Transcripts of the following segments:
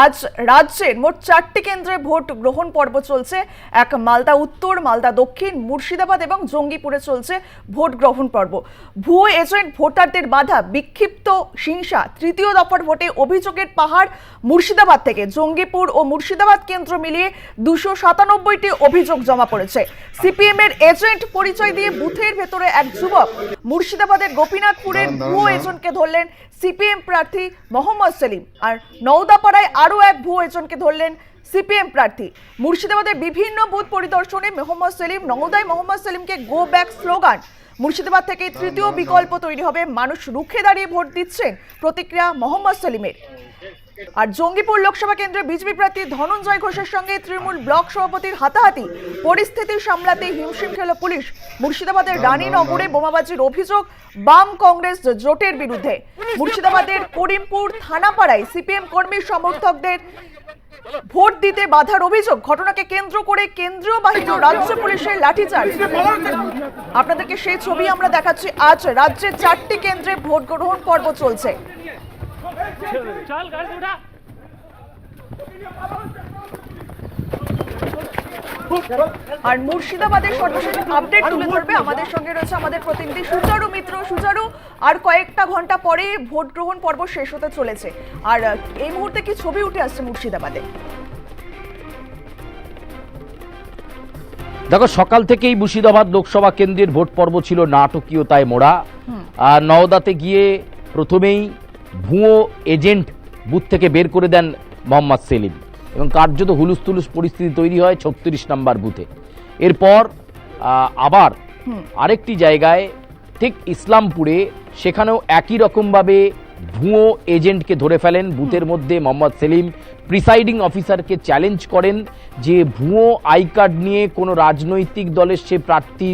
আজ রাজ্যের মোট চারটি কেন্দ্রে ভোট গ্রহণ পর্ব চলছে। এক মালদা উত্তর মালদা দক্ষিণ মুর্শিদাবাদ এবং জঙ্গিপুরে চলছে ভোট গ্রহণ পর্ব। ভুয়ো এজেন্ট ভোটারদের বাধা বিক্ষিপ্ত হিংসা তৃতীয় দফার ভোটে অভিযোগের পাহাড় মুর্শিদাবাদ থেকে। জঙ্গিপুর ও মুর্শিদাবাদ কেন্দ্র মিলিয়ে দুশো সাতানব্বইটি অভিযোগ জমা পড়েছে। সিপিএম এর এজেন্ট পরিচয় দিয়ে বুথের ভেতরে এক যুবক মুর্শিদাবাদের গোপীনাথপুরের ভুয়ো এজেন্টকে ধরলেন সিপিএম প্রার্থী মোহাম্মদ সেলিম আর নওদাপাড়ায় আরও এক ভুয়ো এজনকে ধরলেন সিপিএম প্রার্থী। মুর্শিদাবাদের বিভিন্ন বুথ পরিদর্শনে মোহাম্মদ সেলিম, নওদায় মোহাম্মদ সেলিমকে গো ব্যাক স্লোগান মুর্শিদাবাদ থেকে তৃতীয় বিকল্প তৈরি হবে। মানুষ রুখে দাঁড়িয়ে ভোট দিচ্ছেন প্রতিক্রিয়া মোহাম্মদ সেলিমের। আর জঙ্গিপুর লোকসভা কেন্দ্রে বিজেপি প্রার্থী ধনঞ্জয় ঘোষের সঙ্গে তৃণমূল ব্লক সভাপতির হাতাহাতি। পরিস্থিতি সামলাতে হিমশিম খেল পুলিশ। মুর্শিদাবাদের রানীনগরে বোমাবাজির অভিযোগ বাম কংগ্রেস জোটের বিরুদ্ধে। মুর্শিদাবাদের করিমপুর থানাপাড়ায় সিপিএম কর্মী সমর্থকদের ভোট দিতে বাধার অভিযোগ। ঘটনাকে কেন্দ্র করে কেন্দ্রীয় বাহিনী রাজ্য পুলিশের লাঠিচার্জ। আপনাদেরকে সেই ছবি আমরা দেখাচ্ছি। আজ রাজ্যের চারটি কেন্দ্রে ভোট গ্রহণ পর্ব চলছে। চল আর মুর্শিদাবাদের সর্বশেষ আপডেট তুলে ধরবে আমাদের সঙ্গে রয়েছে আমাদের প্রতিনিধি সুচারু মিত্র। সুচারু আর কয়েকটা ঘণ্টা পরে ভোট গ্রহণ পর্ব শেষ হতে চলেছে। আর এই মুহূর্তে কি ছবি উঠে আসছে মুর্শিদাবাদে? দেখো সকাল থেকেই মুর্শিদাবাদ লোকসভা কেন্দ্রের ভোট পর্ব ছিল নাটকীয়তায় মোড়া। আর নওদাতে গিয়ে প্রথমেই ভুয়ো এজেন্ট বুথ থেকে বের করে দেন মোহাম্মদ সেলিম। এবং কার্যত হুলুস তুলুস পরিস্থিতি তৈরি হয় ছত্রিশ নম্বর বুথে। এরপর আবার আরেকটি জায়গায় ঠিক ইসলামপুরে সেখানেও একই রকমভাবে ভুয়ো এজেন্টকে ধরে ফেলেন। বুথের মধ্যে মোহাম্মদ সেলিম প্রিসাইডিং অফিসারকে চ্যালেঞ্জ করেন যে ভুয়ো আই কার্ড নিয়ে কোনো রাজনৈতিক দলের সে প্রার্থী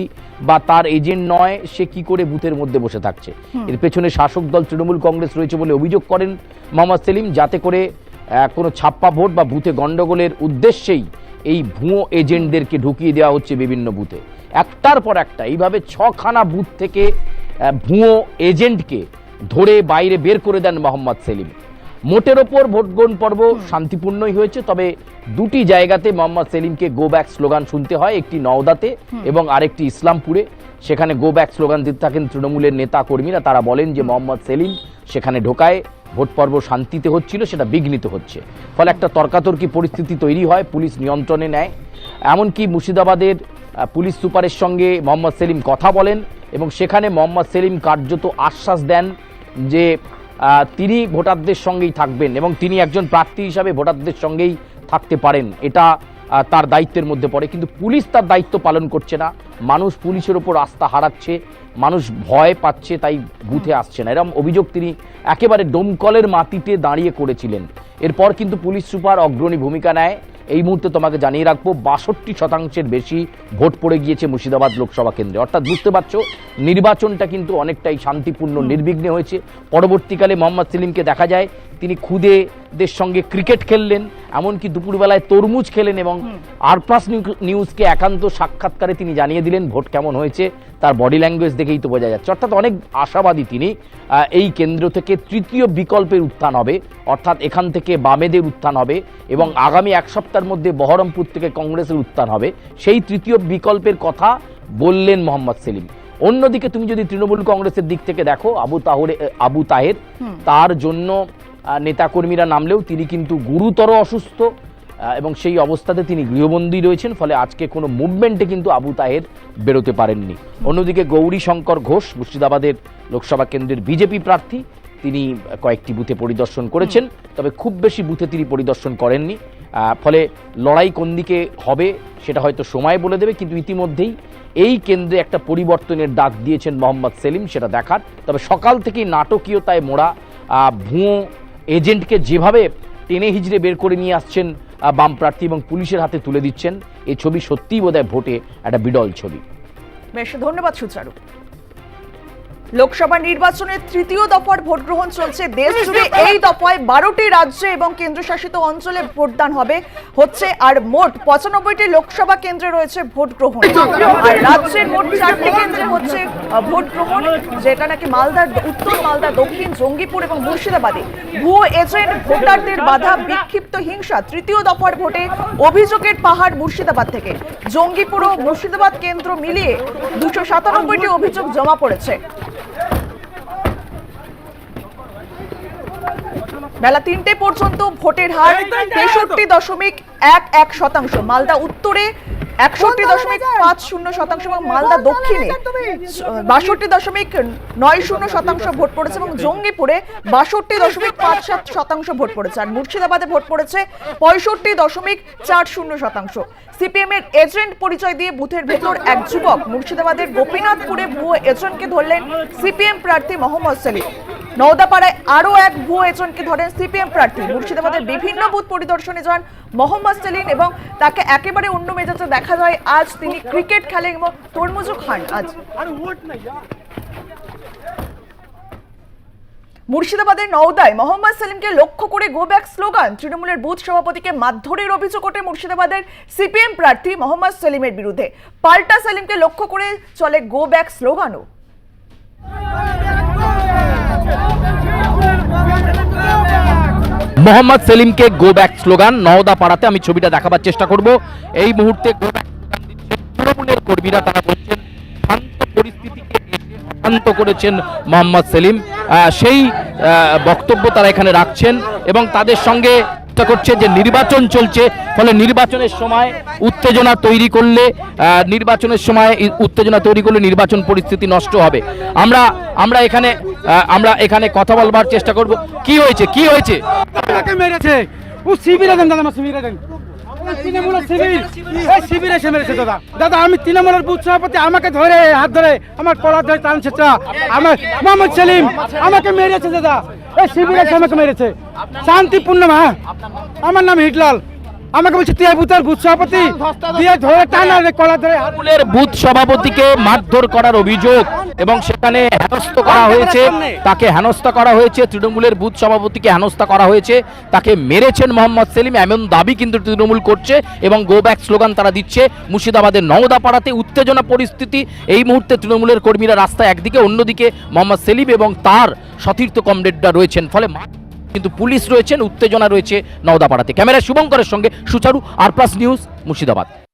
বা তার এজেন্ট নয় সে কি করে বুথের মধ্যে বসে থাকছে? এর পেছনে শাসক দল তৃণমূল কংগ্রেস রয়েছে বলে অভিযোগ করেন মোহাম্মদ সেলিম যাতে করে কোনো ছাপ্পা ভোট বা বুথে গন্ডগোলের উদ্দেশ্যেই এই ভুয়ো এজেন্টদেরকে ঢুকিয়ে দেওয়া হচ্ছে বিভিন্ন বুথে। একটার পর একটা এইভাবে ছখানা বুথ থেকে ভুয়ো এজেন্টকে ধরে বাইরে বের করে দেন মোহাম্মদ সেলিম। মোটের ওপর ভোটগ্রহণ পর্ব শান্তিপূর্ণই হয়েছে তবে দুটি জায়গাতে মোহাম্মদ সেলিমকে গো ব্যাক স্লোগান শুনতে হয় একটি নওদাতে এবং আরেকটি ইসলামপুরে। সেখানে গো ব্যাক স্লোগান দিতে থাকেন তৃণমূলের নেতা কর্মীরা তারা বলেন যে মোহাম্মদ সেলিম সেখানে ঢোকায়। ভোট পর্ব শান্তিতে হচ্ছিল, সেটা বিঘ্নিত হচ্ছে। ফলে একটা তর্কাতর্কি পরিস্থিতি তৈরি হয়, পুলিশ নিয়ন্ত্রণে নেয়। এমনকি মুর্শিদাবাদের পুলিশ সুপারের সঙ্গে মোহাম্মদ সেলিম কথা বলেন এবং সেখানে মোহাম্মদ সেলিম কার্যত আশ্বাস দেন যে তিনি ভোটারদের সঙ্গেই থাকবেন এবং তিনি একজন প্রার্থী হিসাবে ভোটারদের সঙ্গেই থাকতে পারেন। এটা তার দায়িত্বের মধ্যে পড়ে। কিন্তু পুলিশ তার দায়িত্ব পালন করছে না। মানুষ পুলিশের ওপর আস্থা হারাচ্ছে। মানুষ ভয় পাচ্ছে, তাই বুথে আসছে না। এরকম অভিযোগ তিনি একেবারে ডোমকলের মাটিতে দাঁড়িয়ে করেছিলেন। এরপর কিন্তু পুলিশ সুপার অগ্রণী ভূমিকা নেয়। এই মুহূর্তে তোমাকে জানিয়ে রাখব, বাষট্টি শতাংশের বেশি ভোট পড়ে গিয়েছে মুর্শিদাবাদ লোকসভা কেন্দ্রে। অর্থাৎ বুঝতে পারছ, নির্বাচনটা কিন্তু অনেকটাই শান্তিপূর্ণ, নির্বিঘ্নে হয়েছে। পরবর্তীকালে মোহাম্মদ সেলিমকে দেখা যায় তিনি খুদে খুদেদের সঙ্গে ক্রিকেট খেললেন এমনকি দুপুরবেলায় তরমুজ খেলেন এবং আর প্লাস নিউজকে একান্ত সাক্ষাৎকারে তিনি জানিয়ে দিলেন ভোট কেমন হয়েছে তার বডি ল্যাঙ্গুয়েজ দেখেই তো বোঝা যাচ্ছে। অর্থাৎ অনেক আশাবাদী তিনি এই কেন্দ্র থেকে তৃতীয় বিকল্পের উত্থান হবে অর্থাৎ এখান থেকে বামেদের উত্থান হবে এবং আগামী এক সপ্তাহের মধ্যে বহরমপুর থেকে কংগ্রেসের উত্থান হবে। সেই তৃতীয় বিকল্পের কথা বললেন মোহাম্মদ সেলিম। অন্যদিকে তুমি যদি তৃণমূল কংগ্রেসের দিক থেকে দেখো আবু তাহরে আবু তাহের তার জন্য নেতাকর্মীরা নামলেও তিনি কিন্তু গুরুতর অসুস্থ এবং সেই অবস্থাতে তিনি গৃহবন্দী রয়েছেন, ফলে আজকে কোনো মুভমেন্টে কিন্তু আবু তাহের বেরোতে পারেননি। অন্যদিকে গৌরী শঙ্কর ঘোষ, মুর্শিদাবাদের লোকসভা কেন্দ্রের বিজেপি প্রার্থী, তিনি কয়েকটি বুথে পরিদর্শন করেছেন, তবে খুব বেশি বুথে তিনি পরিদর্শন করেননি ফলে লড়াই কোন দিকে হবে সেটা হয়তো সময় বলে দেবে, কিন্তু ইতিমধ্যেই এই কেন্দ্রে একটা পরিবর্তনের ডাক দিয়েছেন মোহাম্মদ সেলিম, সেটা দেখার। তবে সকাল থেকেই নাটকীয়তায় মোড়া ভুয়ো এজেন্টকে যেভাবে টেনে হিজড়ে বের করে নিয়ে আসছেন বাম প্রার্থী এবং পুলিশের হাতে তুলে দিচ্ছেন এই ছবি সত্যিই বোধহয় ভোটে একটা বিডল ছবি। বেশ, ধন্যবাদ সুচারু। লোকসভা নির্বাচনের তৃতীয় দফার ভোট গ্রহণ চলছে। দেশ জুড়ে এই দফায় বারোটি রাজ্যে এবং কেন্দ্রশাসিত অঞ্চলে ভোটদান হবে হচ্ছে আর মোট পঁচানব্বইটি লোকসভা কেন্দ্রে রয়েছে ভোট গ্রহণ। আর রাজ্যের মোট চারটি কেন্দ্রে হচ্ছে ভোট গ্রহণ যেটা নাকি মালদার উত্তর মালদা দক্ষিণ জঙ্গিপুর এবং মুর্শিদাবাদে। ভুয়ো এজেন্ট ভোটারদের বাধা বিক্ষিপ্ত হিংসা তৃতীয় দফার ভোটে অভিযোগের পাহাড় মুর্শিদাবাদ থেকে। জঙ্গিপুর ও মুর্শিদাবাদ কেন্দ্র মিলিয়ে দুশো সাতানব্বইটি অভিযোগ জমা পড়েছে। বেলা তিনটে পর্যন্ত ভোটের হার তেষট্টি দশমিক এক এক শতাংশ মালদা উত্তরে একষট্টি দশমিক পাঁচ শূন্য শতাংশ এবং মালদা দক্ষিণে বাষট্টি দশমিক নয় শূন্য শতাংশ ভোট পড়েছে এবং জঙ্গিপুরে বাষট্টি দশমিক পাঁচ সাত শতাংশ ভোট পড়েছে আর মুর্শিদাবাদে ভোট পড়েছে পঁয়ষট্টি দশমিক চার শূন্য শতাংশ। সিপিএম এর এজেন্ট পরিচয় দিয়ে বুথের ভেতর এক যুবক মুর্শিদাবাদের গোপীনাথপুরে ভুয়ো এজেন্টকে ধরলেন সিপিএম প্রার্থী মোহাম্মদ সেলিম। নওদাপাড়ায় আরও এক ভুয়ো এজেন্টকে ধরেন সিপিএম প্রার্থী। মুর্শিদাবাদের বিভিন্ন বুথ পরিদর্শনে যান মোহাম্মদ সেলিম এবং তাকে একেবারে অন্য মেজাজে দেখা যায়। আজ তিনি ক্রিকেট খেলেন এবং তরমুজও খান আজ। মুর্শিদাবাদের নওদায় মোহাম্মদ সেলিমকে লক্ষ্য করে গো ব্যাক স্লোগান তৃণমূলের বুথ সভাপতিকে মারধরের অভিযোগ ওঠে মুর্শিদাবাদের সিপিএম প্রার্থী মোহাম্মদ সেলিমের বিরুদ্ধে। পাল্টা সেলিমকে লক্ষ্য করে চলে গো ব্যাক স্লোগানও মোহাম্মদ সেলিমকে গো ব্যাক স্লোগান নওদা পাড়াতে আমি ছবিটা দেখাবার চেষ্টা করব। এই মুহূর্তে গো ব্যাক স্লোগান দিচ্ছেন তৃণমূলের কর্মীরা তারা বলছেন, শান্ত পরিস্থিতিকে শান্ত করেছেন মোহাম্মদ সেলিম। সেই বক্তব্য তারা এখানে রাখছেন এবং তাদের সঙ্গে চেষ্টা করছে যে নির্বাচন চলছে, ফলে নির্বাচনের সময় উত্তেজনা তৈরি করলে নির্বাচনের সময় উত্তেজনা তৈরি করলে নির্বাচন পরিস্থিতি নষ্ট হবে। আমরা আমরা এখানে আমরা এখানে কথা বলবার চেষ্টা করব। কি হয়েছে? কি হয়েছে? মেরেছে। ও শিবিরে শিবিরে দাদা দাদা। আমি তৃণমূলের বুথ সভাপতি, আমাকে ধরে, হাত ধরে, আমার কলার ধরে টানছে আমার মোহাম্মদ সেলিম, আমাকে মেরেছে, দাদা। এই শিবিরে এসে আমাকে মেরেছে শান্তিপূর্ণ মা। আমার নাম হিটলাল। আমাকে বলছে তুই বুথের বুথ সভাপতি? দিয়ে ধরে টানা কলার ধরে। হাত- তৃণমূলের বুথ সভাপতিকে মারধর করার অভিযোগ এবং সেখানে হেনস্থ করা হয়েছে। তাকে হেনস্থা করা হয়েছে তৃণমূলের বুথ সভাপতিকে হেনস্থা করা হয়েছে। তাকে মেরেছেন মোহাম্মদ সেলিম এমন দাবি কিন্তু তৃণমূল করছে এবং গো ব্যাক স্লোগান তারা দিচ্ছে মুর্শিদাবাদের নওদাপাড়াতে উত্তেজনা পরিস্থিতি। এই মুহূর্তে তৃণমূলের কর্মীরা রাস্তায় একদিকে অন্যদিকে মোহাম্মদ সেলিম এবং তার সতীর্থ কমরেডরা রয়েছেন। ফলে কিন্তু পুলিশ রয়েছেন উত্তেজনা রয়েছে নওদাপাড়াতে। ক্যামেরা শুভঙ্করের সঙ্গে Sucharu R plus news Murshidabad.